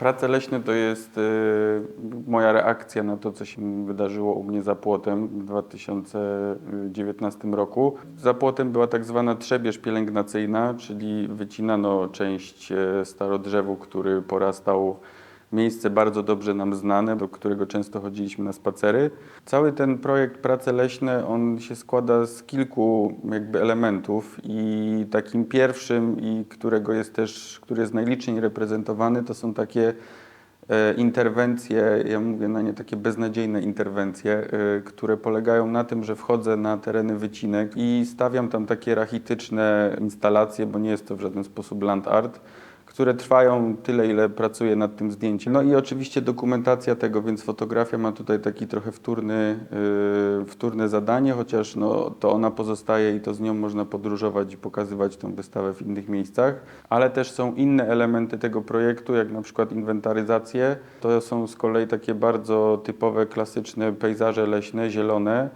Prace leśne to jest y, moja reakcja na to, co się wydarzyło u mnie za płotem w 2019 roku. Za płotem była tak zwana trzebież pielęgnacyjna, czyli wycinano część e, starodrzewu, który porastał miejsce bardzo dobrze nam znane, do którego często chodziliśmy na spacery. Cały ten projekt Prace Leśne, on się składa z kilku jakby elementów i takim pierwszym i którego jest też, który jest najliczniej reprezentowany, to są takie e, interwencje, ja mówię na nie takie beznadziejne interwencje, e, które polegają na tym, że wchodzę na tereny wycinek i stawiam tam takie rachityczne instalacje, bo nie jest to w żaden sposób land art, które trwają tyle, ile pracuję nad tym zdjęciem. No i oczywiście dokumentacja tego, więc fotografia ma tutaj taki trochę wtórny, yy, wtórne zadanie, chociaż no, to ona pozostaje i to z nią można podróżować i pokazywać tą wystawę w innych miejscach, ale też są inne elementy tego projektu, jak na przykład inwentaryzacje. To są z kolei takie bardzo typowe, klasyczne pejzaże leśne, zielone.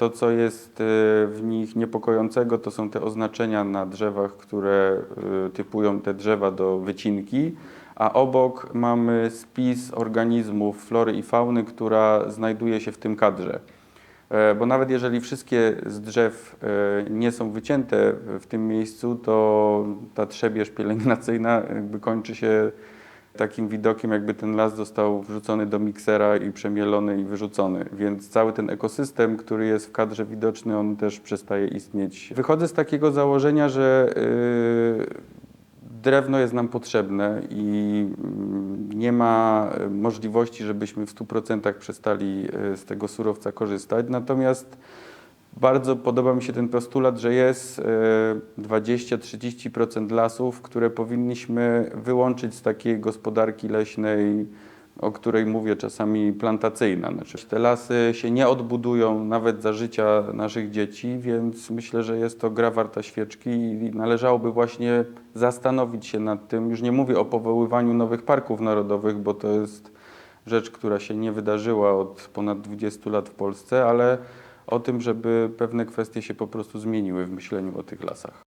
To, co jest y, w nich niepokojącego, to są te oznaczenia na drzewach, które y, typują te drzewa do wycinki, a obok mamy spis organizmów flory i fauny, która znajduje się w tym kadrze. E, Bo nawet jeżeli wszystkie z drzew e, nie są wycięte w tym miejscu, to ta trzebież pielęgnacyjna jakby kończy się takim widokiem, jakby ten las został wrzucony do miksera i przemielony i wyrzucony. Więc cały ten ekosystem, który jest w kadrze widoczny, on też przestaje istnieć. Wychodzę z takiego założenia, że yy, drewno jest nam potrzebne i mm, nie ma e, możliwości, żebyśmy w 100% przestali e, z tego surowca korzystać. Natomiast bardzo podoba mi się ten postulat, że jest e, 20-30% lasów, które powinniśmy wyłączyć z takiej gospodarki leśnej, o której mówię czasami plantacyjna. Znaczy, te lasy się nie odbudują nawet za życia naszych dzieci, więc myślę, że jest to gra warta świeczki i należałoby właśnie zastanowić się nad tym. Już nie mówię o powoływaniu nowych parków narodowych, bo to jest rzecz, która się nie wydarzyła od ponad 20 lat w Polsce, ale o tym, żeby pewne kwestie się po prostu zmieniły w myśleniu o tych lasach.